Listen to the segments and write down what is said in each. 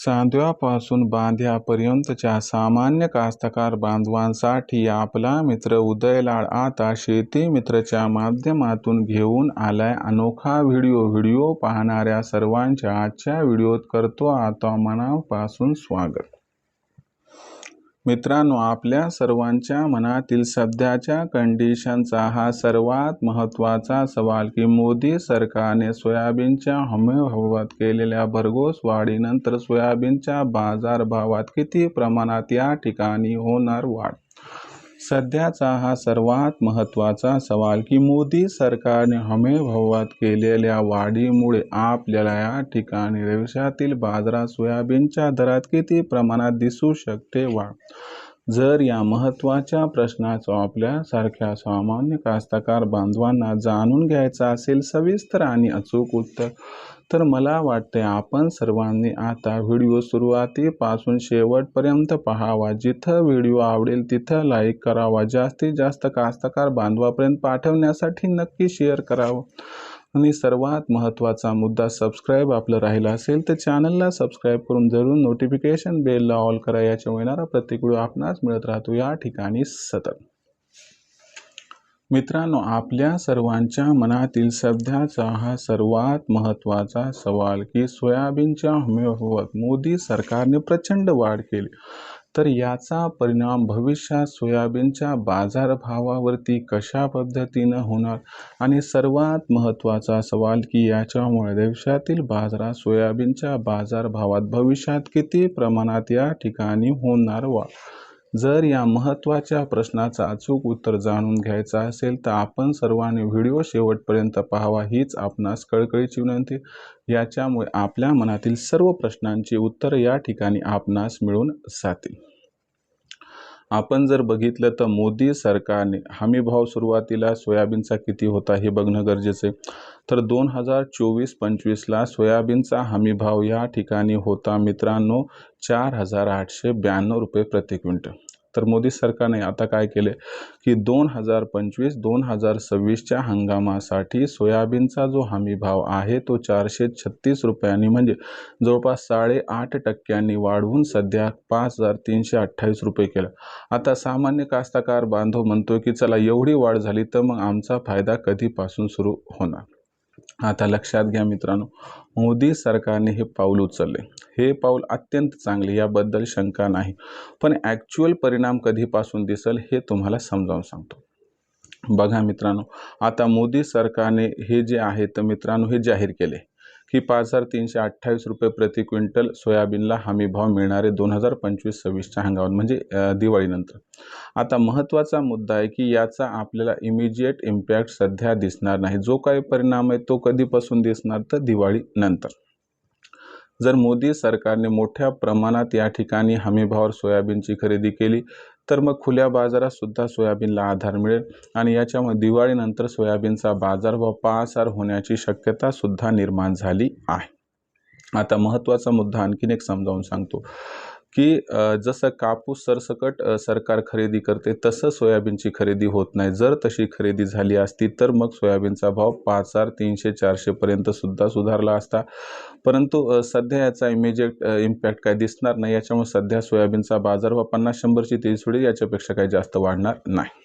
चांदव्यापासून बांध्यापर्यंतच्या सामान्य कास्तकार बांधवांसाठी आपला मित्र उदयलाळ आता शेती मित्रच्या माध्यमातून घेऊन आलाय. अनोखा व्हिडिओ व्हिडिओ पाहणाऱ्या सर्वांच्या आजच्या व्हिडिओत करतो आता मनापासून स्वागत. मित्रांनो आपल्या सर्वांच्या मनातील सध्याच्या कंडिशनचा हा सर्वात महत्त्वाचा सवाल की मोदी सरकारने सोयाबीनच्या हमीभावात केलेल्या भरघोस वाढीनंतर सोयाबीनच्या बाजारभावात किती प्रमाणात या ठिकाणी होणार वाढ? सध्याचा हा सर्वात महत्त्वाचा सवाल की मोदी सरकारने हमीभावात केलेल्या वाढीमुळे आपल्याला या ठिकाणी देशातील बाजारात सोयाबीनच्या दरात किती प्रमाणात दिसू शकते? वाढ जर या महत्त्वाच्या प्रश्नाचं आपल्यासारख्या सामान्य कास्तकार बांधवांना जाणून घ्यायचा असेल सविस्तर आणि अचूक उत्तर तर मला वाटते आपण सर्वांनी आता व्हिडिओ सुरुवातीपासून शेवटपर्यंत पाहावा. जिथं व्हिडिओ आवडेल तिथं लाईक करावा. जास्तीत जास्त कास्तकार बांधवापर्यंत पाठवण्यासाठी नक्की शेअर करावं. आणि सर्वात महत्त्वाचा मुद्दा सबस्क्राईब आपलं राहिला असेल तर चॅनलला सबस्क्राईब करून जरूर नोटिफिकेशन बेलला ऑल करा. याच्या येणारा प्रत्येक व्हिडिओ आपणास मिळत राहतो या ठिकाणी सतत. मित्रांनो आपल्या सर्वांच्या मनातील सध्याचा हा सर्वात महत्त्वाचा सवाल की सोयाबीनच्या हमीभावात मोदी सरकारने प्रचंड वाढ केली. तर याचा परिणाम भविष्यात सोयाबीनच्या बाजारभावावरती कशा पद्धतीनं होणार? आणि सर्वात महत्त्वाचा सवाल की याच्यामुळे देशातील बाजारात सोयाबीनच्या बाजारभावात भविष्यात किती प्रमाणात या ठिकाणी होणार वा जर या महत्त्वाच्या प्रश्नाचं अचूक उत्तर जाणून घ्यायचं असेल तर आपण सर्वांनी व्हिडिओ शेवटपर्यंत पाहावा हीच आपणास कळकळीची विनंती. याच्यामुळे आपल्या मनातील सर्व प्रश्नांची उत्तर या ठिकाणी आपणास मिळून जातील. आपण जर बघितलं तर मोदी सरकारने हमीभाव सुरुवातीला सोयाबीनचा किती होता हे बघणं गरजेचं आहे. तर दोन हजार चोवीस पंचवीसला सोयाबीनचा हमीभाव या ठिकाणी होता मित्रांनो चार हजार आठशे ब्याण्णव रुपये प्रति क्विंटल. तर मोदी सरकारने आता काय केले? की दोन हजार पंचवीस दोन हजार सव्वीसच्या हंगामासाठी सोयाबीनचा जो हमी भाव आहे तो चारशे छत्तीस रुपयांनी म्हणजे जवळपास साडेआठ टक्क्यांनी वाढवून सध्या पाच हजार तीनशे अठ्ठावीस रुपये केला. आता सामान्य कास्तकार बांधव म्हणतो की चला एवढी वाढ झाली तर मग आमचा फायदा कधीपासून सुरू होणार? आता लक्षात घ्या मित्रांनो मोदी सरकारने हे पाऊल उचलले. हे पाऊल अत्यंत चांगले याबद्दल शंका नाही. पण ॲक्च्युअल परिणाम कधीपासून दिसेल हे तुम्हाला समजावून सांगतो. बघा मित्रांनो आता मोदी सरकारने हे जे आहे तर मित्रांनो हे जाहीर केले. की पाच हजार तीनशे अठ्ठावीस रुपये प्रति क्विंटल सोयाबीनला हमी भाव मिळणारे दोन हजार पंचवीस सव्वीसच्या हंगामात म्हणजे दिवाळीनंतर. आता महत्त्वाचा मुद्दा आहे की याचा आपल्याला इमिजिएट इम्पॅक्ट सध्या दिसणार नाही. जो काही परिणाम आहे तो कधीपासून दिसणार? तर दिवाळीनंतर जर मोदी सरकारने मोठ्या प्रमाणात या ठिकाणी हमीभावावर सोयाबीनची खरेदी केली तर मग खुल्या बाजारात सुद्धा सोयाबीनला आधार मिळेल आणि याच्यामुळे दिवाळीनंतर सोयाबीनचा बाजारभाव पाचार होण्याची शक्यता सुद्धा निर्माण झाली आहे. आता महत्त्वाचा मुद्दा आणखीन एक समजावून सांगतो. की जसं कापूस सरसकट सरकार खरेदी करते तसं सोयाबीनची खरेदी होत नाही. जर तशी खरेदी झाली असती तर मग सोयाबीनचा भाव पाच हजार तीनशे चारशेपर्यंत सुद्धा सुधारला असता. परंतु सध्या याचा इमिजिएट इम्पॅक्ट काय दिसणार नाही. याच्यामुळे सध्या सोयाबीनचा बाजारभाव पन्नास शंभरची तेज थोडी याच्यापेक्षा काही जास्त वाढणार नाही.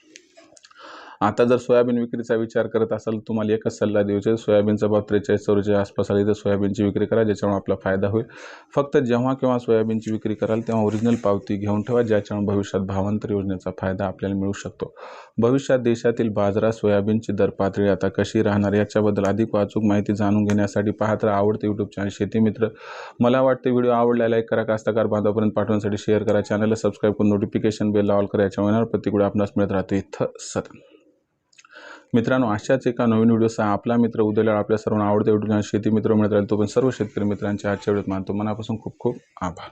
आता जर सोयाबीन विक्रीचा विचार करत असाल तुम्हाला एकच सल्ला द्यायचा सोयाबीनचा भाव त्रेचाळीस चौवेचाळीस आसपास आली तर सोयाबीनची विक्री करा ज्याच्यामुळे आपला फायदा होईल. फक्त जेव्हा केव्हा सोयाबीनची विक्री कराल तेव्हा ओरिजिनल पावती घेऊन ठेवा ज्याच्यामुळे भविष्यात भावांतर योजनेचा फायदा आपल्याला मिळू शकतो. भविष्यात देशातील बाजारात सोयाबीनची दर पातळी आता कशी राहणार याच्याबद्दल अधिक वाचूक माहिती जाणून घेण्यासाठी पाहत राहा आवडते यूट्यूब चॅनल शेती मित्र. मला वाटते व्हिडिओ आवडला लाईक करा कास्तकार बांधवापर्यंत पाठवण्यासाठी शेअर करा चॅनलला सबस्क्राईब करून नोटिफिकेशन बेल ऑल करा याच्यामुळे येणार प्रत्येक आपणास मिळत राहतो. इथं सतत मित्रांनो अशाच एका नवीन व्हिडिओचा आपला मित्र उद्याला आपल्या सर्वांना आवडते व्हिडिओ शेती मित्र मिळत राहील तो पण सर्व शेतकरी मित्रांच्या आजच्या व्हिडिओत मानतो. मनापासून खूप खूप आभार.